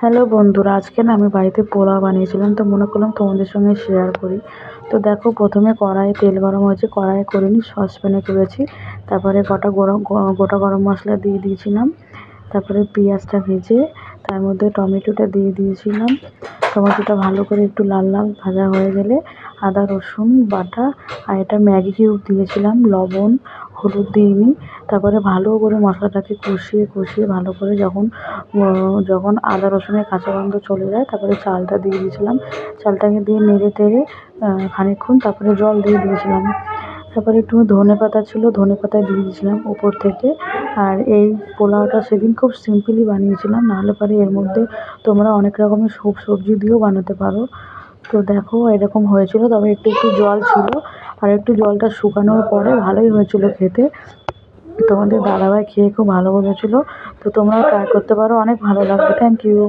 Hello বন্ধুরা, আজকে না আমি বাড়িতে পোলাও বানিয়েছিলাম, তো মনে করলাম তোমাদের সঙ্গে শেয়ার করি। তো দেখো, প্রথমে কড়াইয়ে তেল গরম হয়েছে, কড়াইয়ে করিনি সসপ্যানে করেছি তারপরে গোটা গরম গোটা গরম মশলা দিয়ে দিয়েছিলাম, তারপরে পেঁয়াজটা ভেজে তার মধ্যে টমেটোটা দিয়ে দিয়েছিলাম, টমেটোটা ভালো করে একটু লাল লাল ভাজা হয়ে গেলে আদা রসুন বাটা, আর এটা ম্যাগি কিউব দিয়েছিলাম, লবণ হলুদ দিইনি তারপরে ভালো করে মশলাটাকে কষিয়ে কষিয়ে ভালো করে যখন যখন আদা রসুনের কাঁচা গন্ধ চলে যায়, তারপরে চালটা দিয়ে দিয়েছিলাম। চালটাকে দিয়ে নেড়ে তেড়ে খানিকক্ষণ তারপরে জল দিয়ে দিয়েছিলাম। তারপরে একটু ধনে পাতা ছিল, ধনে পাতা দিয়ে দিয়েছিলাম উপর থেকে। আর এই পোলাওটা সেদিন খুব সিম্পলি বানিয়েছিলাম, নাহলে পরে এর মধ্যে তোমরা অনেক রকমের সব সবজি দিয়েও বানাতে পারো। তো দেখো এরকম হয়েছিল, তবে একটু একটু জল ছিল। আর একটু জলটা শুকানোর পরে ভালোই হয়েছিল খেতে। তোমাদের দাদাভাই খেয়ে খুব ভালো বলেছিল তো তোমরাও ট্রাই করতে পারো, অনেক ভালো লাগবে। Thank you